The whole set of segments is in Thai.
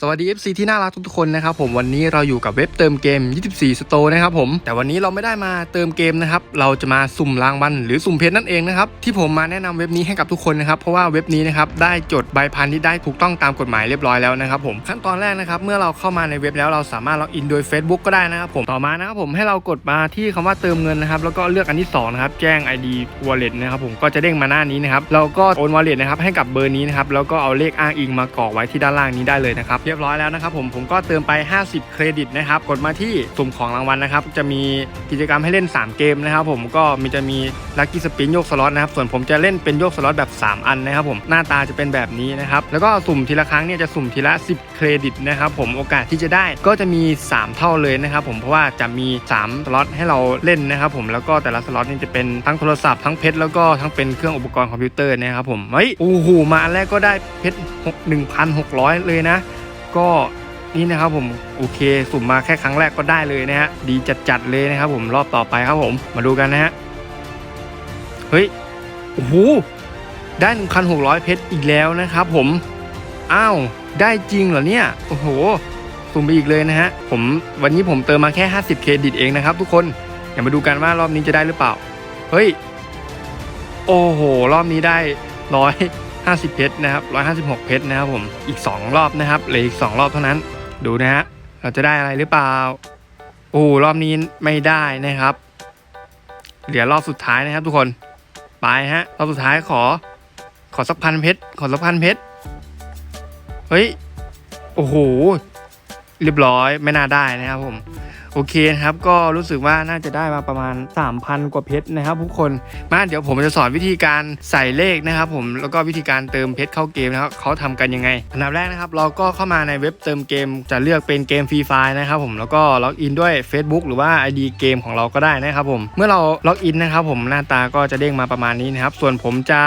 สวัสดี FC ที่น่ารักทุกคนนะครับผมวันนี้เราอยู่กับเว็บเติมเกม 24 Store นะครับผมแต่วันนี้เราไม่ได้มาเติมเกมนะครับเราจะมาสุ่มรางวัลหรือสุ่มเพชรนั่นเองนะครับที่ผมมาแนะนำเว็บนี้ให้กับทุกคนนะครับเพราะว่าเว็บนี้นะครับได้จดใบพันธุ์ที่ได้ถูกต้องตามกฎหมายเรียบร้อยแล้วนะครับผมขั้นตอนแรกนะครับเมื่อเราเข้ามาในเว็บแล้วเราสามารถล็อกอินโดย Facebook ก็ได้นะครับผมต่อมานะครับผมให้เรากดมาที่คำว่าเติมเงินนะครับแล้วก็เลือกอันที่สองนะครับแจ้ง ID Wallet นะครับผมก็จะเด้งมาหน้านี้นะครับเราก็โอน Wallet นะครับให้กับเบอร์นี้นะครับแล้วก็เอาเลขอ้างอิงมากรอกไว้ที่ด้านล่างนี้ได้เลยนะครับเรียบร้อยแล้วนะครับผมผมก็เติมไป 50 เครดิตนะครับกดมาที่สุ่มของรางวัลนะครับจะมีกิจกรรมให้เล่น 3 เกมนะครับผมก็มีจะมีลัคกี้สปินโยกสล็อตนะครับส่วนผมจะเล่นเป็นโยกสล็อตแบบ 3 อันนะครับผมหน้าตาจะเป็นแบบนี้นะครับแล้วก็สุ่มทีละครั้งเนี่ยจะสุ่มทีละ 10 เครดิตนะครับผมโอกาสที่จะได้ก็จะมี 3 เท่าเลยนะครับผมเพราะว่าจะมี3สล็อตให้เราเล่นนะครับผมแล้วก็แต่ละสล็อตนี่จะเป็นทั้งโทรศัพท์ทั้งเพชรแล้วก็ทั้งเป็นเครื่องอุปกรณ์คอมพิวเตอร์นะครับผมเฮ้ยโอ้โหมาแรกก็ได้เพชร1,600เลยนะ ก็นี่นะครับผมโอเคสุ่มมาแค่ครั้งแรกก็ได้เลยนะฮะดีจัดๆเลยนะครับผมรอบต่อไปครับผมมาดูกันนะฮะเฮ้ยโอ้โหได้ 1,600 เพชรอีกแล้วนะครับผมอ้าวได้จริงเหรอเนี่ยโอ้โหสุ่มไปอีกเลยนะฮะผมวันนี้ผมเติมมาแค่ 50 เครดิตเองนะครับ ทุกคนอย่ามาดูกันว่ารอบนี้จะได้หรือเปล่า เฮ้ย โอ้โห รอบนี้ได้ร้อย 50 เพชรนะครับ 156 เพชรนะครับผม อีก 2 รอบนะครับเหลืออีก 2 รอบเท่านั้น ดูนะฮะ เราจะได้อะไรหรือเปล่า โอ้รอบนี้ไม่ได้นะครับ เหลือรอบสุดท้ายนะครับทุกคน ไปฮะ รอบสุดท้ายขอ ขอสักพันเพชร ขอสักพันเพชร เฮ้ย โอ้โห เรียบร้อย ไม่น่าได้นะครับผม โอเคนะครับก็รู้สึกว่าน่าจะได้มาประมาณ 3,000 กว่าเพชรนะครับทุกคนมาเดี๋ยวผมจะสอนวิธีการใส่เลขนะครับผมแล้วก็วิธีการเติมเพชรเข้าเกมนะครับเขาทำกันยังไงอันดับแรกนะครับ เราก็เข้ามาในเว็บเติมเกม จะเลือกเป็นเกมฟรีไฟล์นะครับผมแล้วก็ล็อกอินด้วย Facebook หรือว่า ID เกมของเราก็ได้นะครับผมเมื่อเราล็อกอินนะครับผมหน้าตาก็จะเด้งมาประมาณนี้นะครับส่วนผมจะ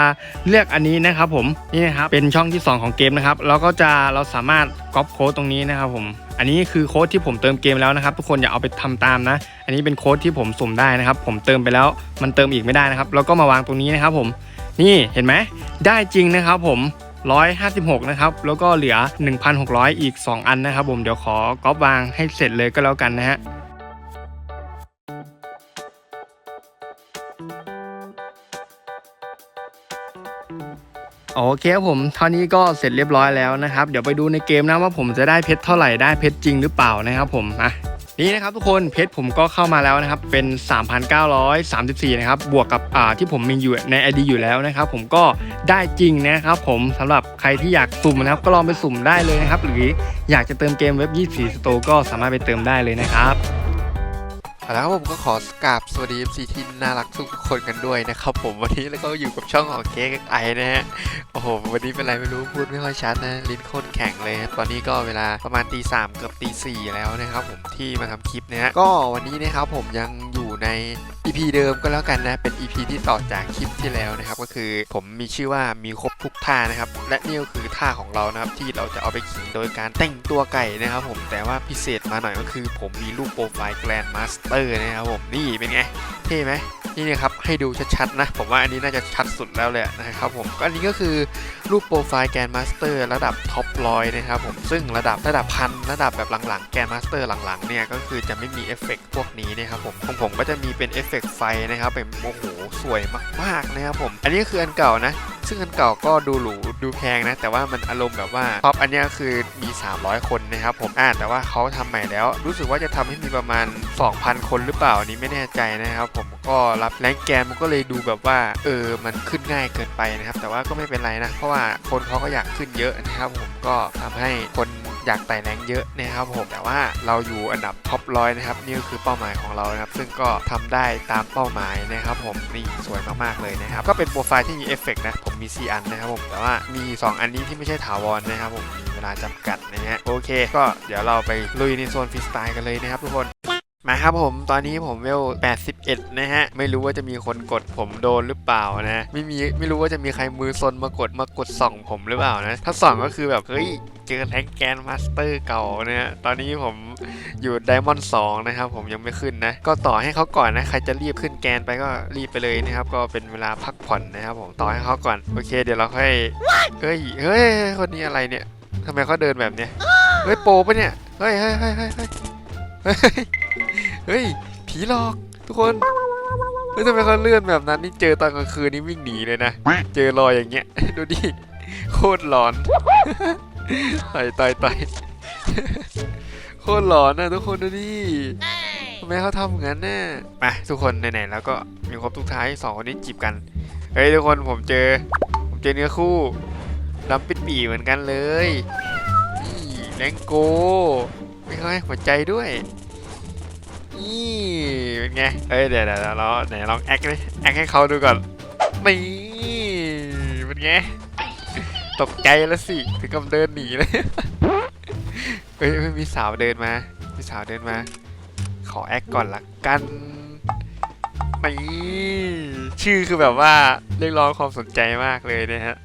เลือกอันนี้นะครับผมนี่นะครับเป็นช่องที่ 2 ของเกมนะครับแล้วก็จะเราสามารถก๊อปโค้ดตรงนี้นะครับผม อันนี้คือโค้ดที่ผมเติมเกมแล้วนะครับ ทุกคนอย่าเอาไปทำตามนะ อันนี้เป็นโค้ดที่ผมสุ่มได้นะครับ ผมเติมไปแล้วมันเติมอีกไม่ได้นะครับ แล้วก็มาวางตรงนี้นะครับผมนี่เห็นไหมได้จริงนะครับผม156 นะครับ แล้วก็เหลือ 1,600 อีก 2 อันนะครับผม เดี๋ยวขอก๊อปวางให้เสร็จเลยก็แล้วกันนะฮะ โอเคครับผมเท่านี้ก็เสร็จเรียบร้อยแล้วนะครับ เดี๋ยวไปดูในเกมนะว่าผมจะได้เพชรเท่าไหร่ได้เพชรจริงหรือเปล่านะครับผมอะนี่นะครับทุกคนเพชรผมก็เข้ามาแล้วนะครับเป็น 3,934 นะครับบวกกับอ่าที่ผมมีอยู่ใน ID อยู่แล้วนะครับผมก็ได้จริงนะครับผมสำหรับใครที่อยากสุ่มนะครับก็ลองไปสุ่มได้เลยนะครับหรืออยากจะเติมเกมเว็บ 24 Store ก็สามารถไปเติมได้เลยนะครับ แล้วผมก็ขอกราบสวัสดี MC ที่น่ารักทุกคนกันด้วยนะครับผมวันนี้แล้วก็อยู่กับช่องของเค้กไอนะฮะโอ้โหวันนี้เป็นไรไม่รู้พูดไม่ค่อยชัดนะลิ้นโคตรแข็งเลยตอนนี้ก็เวลาประมาณตีสามเกือบตีสี่แล้วนะครับผมที่มาทำคลิปนะฮะก็วันนี้นะครับผมยัง ใน EP เดิมก็แล้วกันนะ เป็น EP ที่ต่อจากคลิปที่แล้วนะครับ ก็คือผมมีชื่อว่ามีครบทุกท่านะครับ และนี่ก็คือท่าของเรานะครับ ที่เราจะเอาไปขิงโดยการแต่งตัวไก่นะครับ ผมแต่ว่าพิเศษมาหน่อยก็คือ ผมมีรูปโปรไฟล์แกรนด์มาสเตอร์นะครับผมนี่เป็นไงเท่ไหม นี่นะครับให้ดูชัดๆนะ ผมว่าอันนี้น่าจะชัดสุดแล้วแหละนะครับผมก็อันนี้ก็คือรูปโปรไฟล์แกนมาสเตอร์ระดับท็อปร้อยนะครับผมซึ่งระดับระดับพันระดับแบบหลังๆแกนมาสเตอร์หลังๆเนี่ยก็คือจะไม่มีเอฟเฟกต์พวกนี้นะครับผมของผมก็จะมีเป็นเอฟเฟกต์ไฟนะครับเป็นโอ้โหสวยมากๆนะครับผม อันนี้คืออันเก่านะ ซึ่งอันเก่าก็ดูหรูดูแพงนะ แต่ว่ามันอารมณ์แบบว่าท็อปอันนี้คือมี 300 คนนะครับผมอ่าแต่ว่าเขาทำใหม่แล้ว รู้สึกว่าจะทำให้มีประมาณ 2,000 คนหรือเปล่าอันนี้ไม่แน่ใจนะครับผมก็รับแรงแกนมันก็เลยดูแบบว่าเออมันขึ้นง่ายเกินไปนะครับ แต่ว่าก็ไม่เป็นไรนะ เพราะว่าคนเขาก็อยากขึ้นเยอะนะครับผมก็ทำให้คน อยากไต่แรงเยอะนะครับผมแต่ว่าเราอยู่อันดับท็อปร้อยนะครับนี่ก็คือเป้าหมายของเรานะครับ ซึ่งก็ทำได้ตามเป้าหมายนะครับ ผมนี่สวยมากๆเลยนะครับ ก็เป็นโปรไฟล์ที่มีเอฟเฟกต์นะผมมี 4 อันนะครับผมแต่ว่ามี 2 อันนี้ที่ไม่ใช่ถาวรนะครับผมมีเวลาจำกัดนะฮะโอเค ก็เดี๋ยวเราไปลุยในโซนฟรีสไตล์กันเลยนะครับทุกคน มาครับผมตอนนี้ผมเวล 81 นะฮะ ไม่รู้ว่าจะมีคนกดผมโดนหรือเปล่านะ ไม่มีไม่รู้ว่าจะมีใครมือซนมากดมากดส่องผมหรือเปล่านะ ถ้าส่องก็คือแบบ เฮ้ย เจอแท็งแกนมาสเตอร์เก่านี่ยตอนนี้ผมอยู่ไดมอนด์2นะครับ ผมยังไม่ขึ้นนะ ก็ต่อให้เขาก่อนนะ ใครจะรีบขึ้นแกนไปก็รีบไปเลยนะครับ ก็เป็นเวลาพักผ่อนนะครับผมต่อให้เขาก่อนโอเค เดี๋ยวเราค่อยเฮ้ยเฮ้ยคนนี้อะไรเนี่ยทำไมเขาเดินแบบเนี้ยเฮ้ยโปปะเนี่ยเฮ้ยเฮ้ยเฮ้ยเฮ้ย เฮ้ย ผีหลอกทุกคนเฮ้ยทำไมเขาเลื่อนแบบนั้นนี่เจอตอนกลางคืนนี่วิ่งหนีเลยนะ เจอรอยอย่างเงี้ย ดูดิ โคตรหลอนต่อยต่อยต่อยโคตรหลอนนะทุกคนดูดิทำไมเขาทำอย่างนั้นน่ะมาทุกคนไหนๆแล้วก็มีครบทุกท้ายสองคนนี้จีบกัน เฮ้ยทุกคนผมเจอ ผมเจอเนื้อคู่ดำปิดปีเหมือนกันเลยนี่แรงโก ม่เขาให้หัวใจด้วยนี่เป็นไงเอ้ยเดี๋ยวเดี๋ยวเดี๋ยวเราไหนลองแอคเลยแอคให้เขาดูก่อนนี่เป็นไงตกใจแล้วสิถึงกับเดินหนีเลยเฮ้ยไม่มีสาวเดินมามีสาวเดินมา ขอแอคก่อนละกันนี่ชื่อคือแบบว่าเรียกร้องความสนใจมากเลยนะฮะ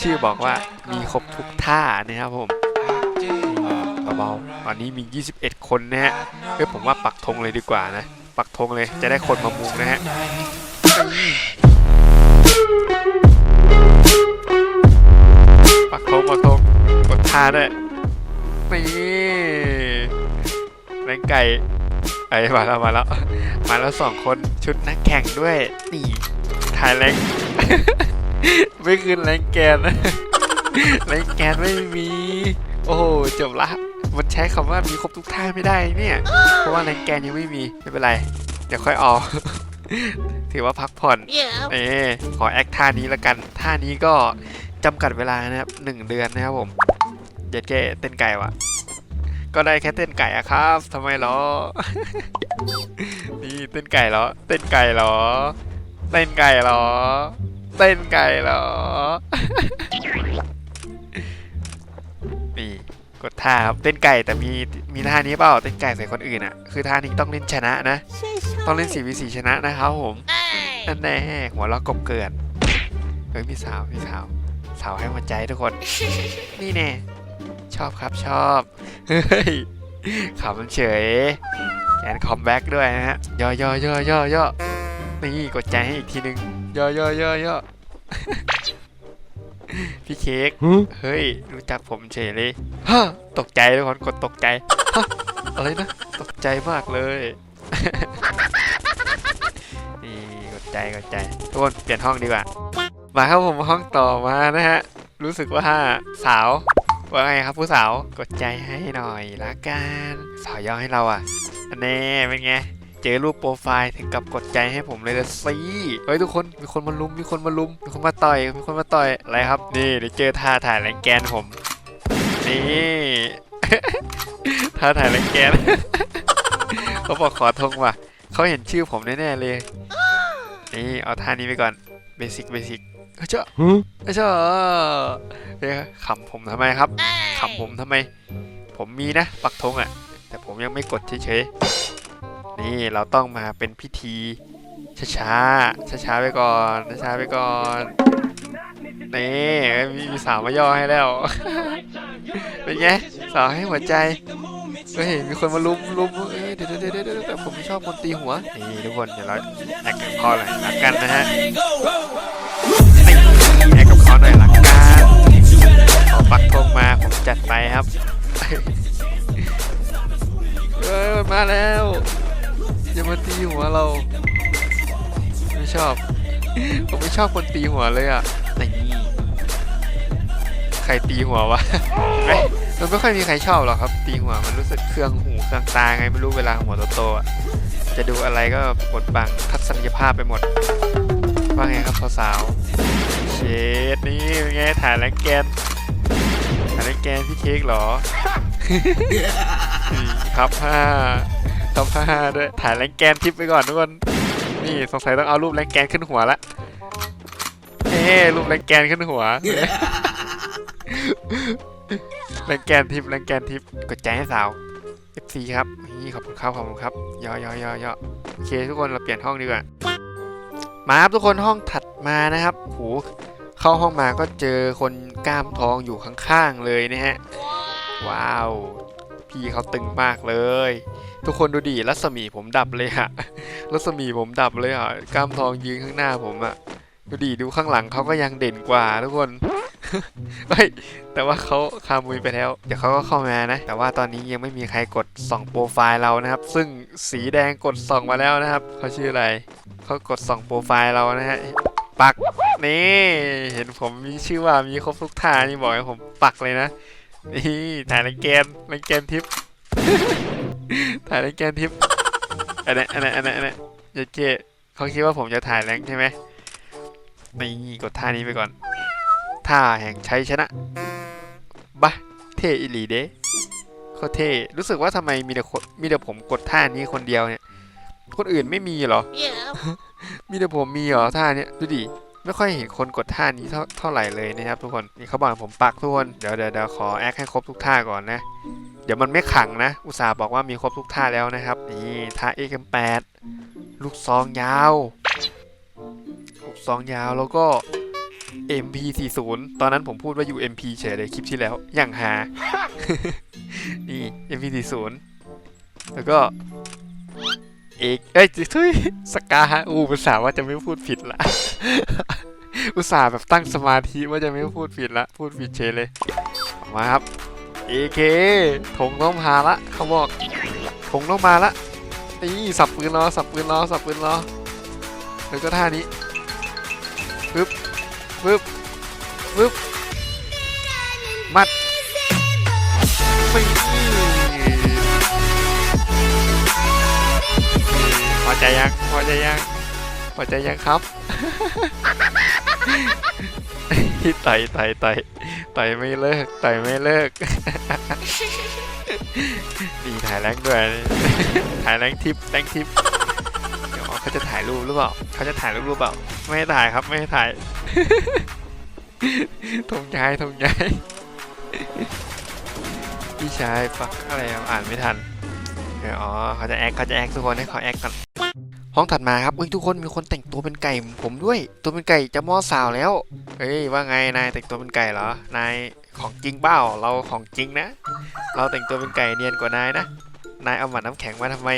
ชื่อบอกว่ามีครบทุกท่านะครับผม เบาๆ ตอนนี้มี 21 คนนะฮะเฮ้ยผมว่าปักธงเลยดีกว่านะ ปักธงเลยจะได้คนมามุงนะฮะปักธงปักธงกดท่าด้วยนี่แรงไก่ไอ้มาแล้วมาแล้วมาแล้วสองคนชุดนักแข่งด้วยนี่ถ่ายแรงไม่คืนแรงแกนแรงแกนไม่มี โอ้โหจบละ มันใช้คำว่ามีครบทุกท่าไม่ได้เนี่ย เพราะว่าแรงแกนยังไม่มี ไม่เป็นไร เดี๋ยวค่อยออกถือว่าพักผ่อน Yeah. เอ๊ขอแอคท่านี้ละกัน ท่านี้ก็จำกัดเวลานะครับหนึ่งเดือนนะครับผมเย็ดแค่เต้นไก่วะก็ได้แค่เต้นไก่อะครับทำไมหรอ นี่เต้นไก่เหรอ เต้นไก่เหรอ เต้นไก่เหรอ เต้นไก่เหรอนี่ กดท่าครับเต้นไก่แต่มีมีท่านี้เปล่าเต้นไก่ใส่คนอื่นอะคือท่านี้ต้องเล่นชนะนะ ต้องเล่น4 v 4ชนะนะครับผมนั่นแน่หัวเราะกบเกินเฮ้ยมีสาวมีสาวสาวให้หัวใจทุกคน นี่แน่ชอบครับชอบเฮ้ยขำเฉยแอนคอมแบ็กด้วยนะฮะย่อย่อย่อย่อย่อนี่กดใจให้อีกทีนึงย่อย่อย่อย่อ พี่เค้กเฮ้ย รู้จักผมเฉยเลยฮะตกใจทุกคนกดตกใจฮะอะไรนะ ตกใจมากเลยนี่กดใจกดใจทุกคนเปลี่ยนห้องดีกว่า มาครับผมห้องต่อมานะฮะ รู้สึกว่าสาวว่าไงครับผู้สาวกดใจให้หน่อยละกันสาวย่อให้เราอะอันแน่เป็นไง เจอรูปโปรไฟล์ถึงกับกดใจให้ผมเลยละสิเฮ้ยทุกคนมีคนมาลุมมีคนมาลุมมีคนมาต่อยมีคนมาต่อยอะไรครับ นี่เดี๋ยวเจอท่าถ่ายแรงแกนผม นี่ท่าถ่ายแรงแกนเขาบอกขอทงว่ะเขาเห็นชื่อผมแน่ๆเลย นี่เอาท่านี้ไปก่อนเบสิกเบสิกเจ้าเจ้าเฮ้ยขำผมทำไมครับขำผมทำไม ผมมีนะปักธงอะ แต่ผมยังไม่กดเฉย นี่เราต้องมาเป็นพิธีช้าๆช้าๆไปก่อนช้าๆไปก่อนนี่มีมีสาวมาย่อให้แล้ว เป็นไงสาวให้หัวใจเฮ้ยมีคนมาลุมลุมเอ้ยเดี๋ยวเดี๋ยวเดี๋ยวเดี๋ยวแต่ผมไม่ชอบคนตีหัว นี่ทุกคนเดี๋ยวเราแอคกับเขาหน่อยรักกันนะฮะแอคกับเขาหน่อยรักกันขอปักธงมาผมจัดไปครับ เฮ้ยมาแล้ว อย่ามาตีหัวเรา ไม่ชอบ ผมไม่ชอบคนตีหัวเลยอะนี่ใครตีหัววะเห็นไหมมันไม่ค่อยมีใครชอบหรอกครับ ตีหัวมันรู้สึกเครื่องหูเครื่องตาไงไม่รู้เวลาหัวโตๆอะจะดูอะไรก็บดบังทัศนียภาพไปหมด ว่าไงครับสาวๆเชดนี่เป็นไงถ่ายแรงแกนถ่ายแรงแกนพี่เค้กเหรอครับผ้า ครับผ้าด้วยถ่ายแรงแกนทิปไปก่อนทุกคน นี่สงสัยต้องเอารูปแรงแกนขึ้นหัวละเอ้รูปแรงแกนขึ้นหัวแรงแกนทิปแรงแกนทิปกดใจให้สาว FC ครับนี่ขอบคุณครับขอบคุณครับย่อย่อย่อย่อโอเคทุกคนเราเปลี่ยนห้องดีกว่ามาครับทุกคนห้องถัดมานะครับโหเข้าห้องมาก็เจอคนกล้ามทองอยู่ข้างๆเลยนะฮะว้าว พี่เขาตึงมากเลย ทุกคนดูดิรัศมีผมดับเลยอะรัศมีผมดับเลยอะกล้ามทองยืนข้างหน้าผมอะดูดิดูข้างหลังเขาก็ยังเด่นกว่าทุกคนเฮ้ยแต่ว่าเขาคามุยไปแล้ว เดี๋ยวเขาก็เข้ามานะ แต่ว่าตอนนี้ยังไม่มีใครกดส่องโปรไฟล์เรานะครับ ซึ่งสีแดงกดส่องมาแล้วนะครับเขาชื่ออะไรเขากดส่องโปรไฟล์เรานะฮะปักนี่เห็นผมมีชื่อว่ามีครบทุกท่านี่บอกให้ผมปักเลยนะนี่ถ่ายในแกนในแกนทิป ถ่ายในแกนทิปอันนี้อันนี้อันนี้อันนี้เจ๊เจ๊เขาคิดว่าผมจะถ่ายแรงค์ใช่ไหมนี่กดท่านี้ไปก่อน ท่าแห่งชัยชนะบะเท่อิลีเด้โคตรเท่รู้สึกว่าทำไมมีแต่คนมีแต่ผมกดท่านี้คนเดียวเนี่ย คนอื่นไม่มีเหรอ มีแต่ผมมีเหรอท่าเนี้ยดูดิ ไม่ค่อยเห็นคนกดท่านี้เท่าเท่าไหร่เลยนะครับทุกคนนี่เขาบอกผมปักทุกคนเดี๋ยวเดี๋ยวเดี๋ยวขอแอคให้ครบทุกท่าก่อนนะ เดี๋ยวมันไม่ขังนะ อุตส่าห์บอกว่ามีครบทุกท่าแล้วนะครับนี่ท่า XM8 ลูกซองยาวลูกซองยาวแล้วก็ MP40 ตอนนั้นผมพูดว่า UMP เฉยเลยคลิปที่แล้วอย่างหานี่ MP40 แล้วก็ เอกเอ้ยทุยสกาฮะอูอุตส่าห์ว่าจะไม่พูดผิดละ อุตส่าห์แบบตั้งสมาธิว่าจะไม่พูดผิดละ พูดผิดเฉยเลยออมาครับ AK ธงต้องมาละเขาบอกธงต้องมาละนี่สับปืนรอสับปืนรอสับปืนรอแล้วก็ท่านี้ปึ๊บปึ๊บปึ๊บมัดไม่ อใจยังพอใจยังพอใจยังครับต่อยต่อยต่อยต่อยไม่เลิกต่อยไม่เลิกดีถ่ายแรงด้วยถ่ายแรงทิปแรงทิปเดี๋ยวเขาจะถ่ายรูปหรือเปล่าเขาจะถ่ายรูปหรือเปล่า ไม่ให้ถ่ายครับไม่ให้ถ่ายธงย้ายธงย้ายพี่ชายฟักอะไรอ่านไม่ทันเดี๋ยวอ๋อเขาจะแอคเขาจะแอคทุกคนให้เขาแอคก่อน ห้องถัดมาครับเฮ้ยทุกคนมีคนแต่งตัวเป็นไก่ผมด้วย ตัวเป็นไก่จะมอสาวแล้วเฮ้ยว่าไงนายแต่งตัวเป็นไก่เหรอนายของจริงเปล่าเราของจริงนะ เราแต่งตัวเป็นไก่เนียนกว่านายนะนายเอาหมัดน้ำแข็งมาทำไม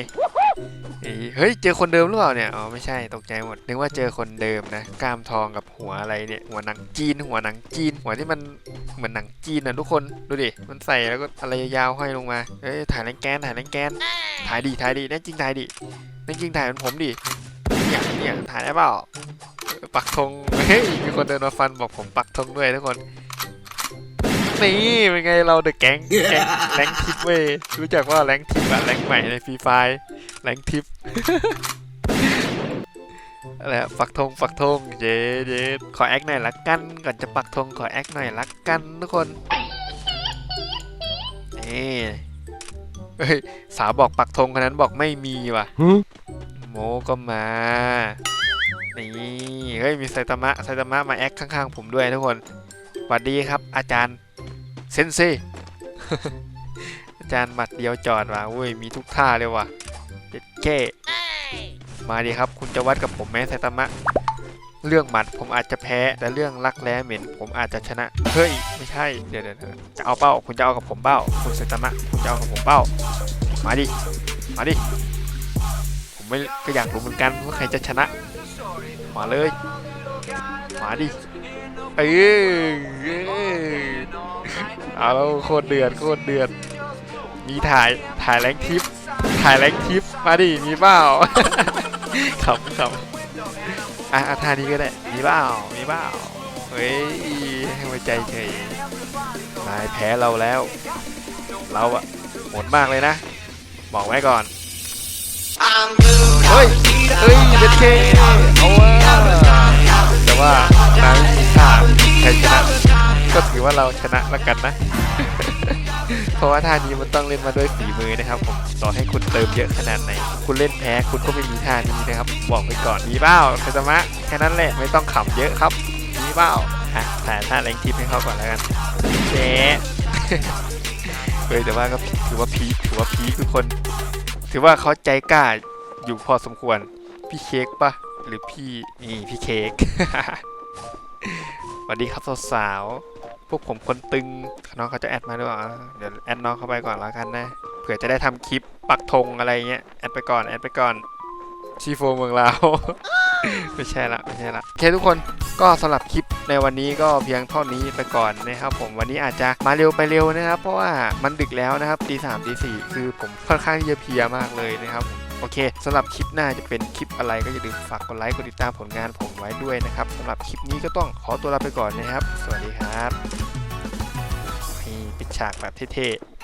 เฮ้ยเจอคนเดิมหรือเปล่าเนี่ยอ๋อไม่ใช่ตกใจหมดนึกว่าเจอคนเดิมนะกามทองกับหัวอะไรเนี่ยหัวหนังจีน หัวหนังจีน หัวที่มันเหมือนหนังจีนนะทุกคนดูดิมันใส่แล้วก็อะไรยาวๆห้อยลงมาเฮ้ยถ่ายแรงแกนถ่ายแรงแกนถ่ายดีถ่ายดีแน่จริงถ่ายดี จริงถ่ายเป็นผมดิเนี่ยเนี่ยถ่ายได้เปล่าปักธงเฮ้ยมีคนเดินมาฟันบอกผมปักธงด้วยทุกคนนี่เป็นไงเราเดอะแก๊งแก๊งแรงทิปเว้ยรู้จักว่าแรงทิปอะแรงใหม่ในฟรีไฟแรงทิปอะไรปักธงปักธงเย้เย้ขอแอคหน่อยละกันก่อนจะปักธงขอแอคหน่อยละกันทุกคนนี่ เฮ้ยสาวบอกปักธงคนนั้นบอกไม่มีว่ะโมก็มานี่เฮ้ยมีไซตามะไซตามะมาแอคข้างๆผมด้วยทุกคนสวัสดีครับ อาจารย์เซนเซอาจารย์หมัดเดียวจอดว่ะอุ้ยมีทุกท่าเลยว่ะเจ็ดเก้มาดีครับ คุณจะวัดกับผมไหมไซตามะ เรื่องหมัดผมอาจจะแพ้ แต่เรื่องรักแร้เหม็นผมอาจจะชนะ เฮ้ย ไม่ใช่ เดี๋ยวเดี๋ยวจะเอาเป้า คุณจะเอากับผมเป้า คุณไซตามะคุณจะเอากับผมเป้า มาดิ มาดิ ผมไม่ก็อยากรู้เหมือนกันว่าใครจะชนะ มาเลย มาดิ เอ้ยเอ้ยเอาแล้วโคตรเดือดโคตรเดือด มีถ่ายถ่ายแรงทิปถ่ายแรงทิป มาดิ มีเปล่าขำขำ อะอะท่านี้ก็ได้ มีเปล่ามีเปล่าเฮ้ยให้หัวใจเฉยนายแพ้เราแล้ว เราอะโหดมากเลยนะ บอกไว้ก่อน เฮ้ย เฮ้ยเด็ดเคเอาว่าแต่ว่านายมีท่าใครชนะ ก็ถือว่าเราชนะแล้วกันนะ ราะว่าท่านี้มันต้องเล่นมาด้วยฝีมือนะครับผมต่อให้คุณเติมเยอะขนาดไหน คุณเล่นแพ้คุณก็ไม่มีท่านี้นะครับบอกไว้ก่อนมีเปล่าไซตามะแค่นั้นแหละไม่ต้องขำเยอะครับมีเปล่าอะถ่ายท่าแรงทิปให้เขาก่อนแล้วกันเจ๊เฮ้ยแต่ว่าก็ถือว่าพีถือว่าพีคทุกคน ถือว่าเขาใจกล้าอยู่พอสมควรพี่เค้กปะหรือพี่นี่พี่เค้กสวัสดีครับสาวๆ วกผมคนตึงน้องเขาจะแอดมาด้วยเหรอเดี๋ยวแอดน้องเข้าไปก่อนแล้วกันนะเผื่อจะได้ทำคลิปปักธงอะไรเงี้ยแอดไปก่อนแอดไปก่อนชีโฟเมืองลาวไม่ใช่ละไม่ใช่ละโอเคทุกคนก็สำหรับคลิปในวันนี้ก็เพียงเท่านี้ไปก่อนนะครับผมวันนี้อาจจะมาเร็วไปเร็วนะครับ เพราะว่ามันดึกแล้วนะครับตีสามตีสี่คือผมค่อนข้างที่จะเพียมากเลยนะครับผม โอเคสำหรับคลิปหน้าจะเป็นคลิปอะไรก็อย่าลืมฝากกดไลค์กดติดตามผลงานผมไว้ด้วยนะครับสำหรับคลิปนี้ก็ต้องขอตัวลาไปก่อนนะครับ สวัสดีครับนี่ปิดฉากแบบเท่ๆ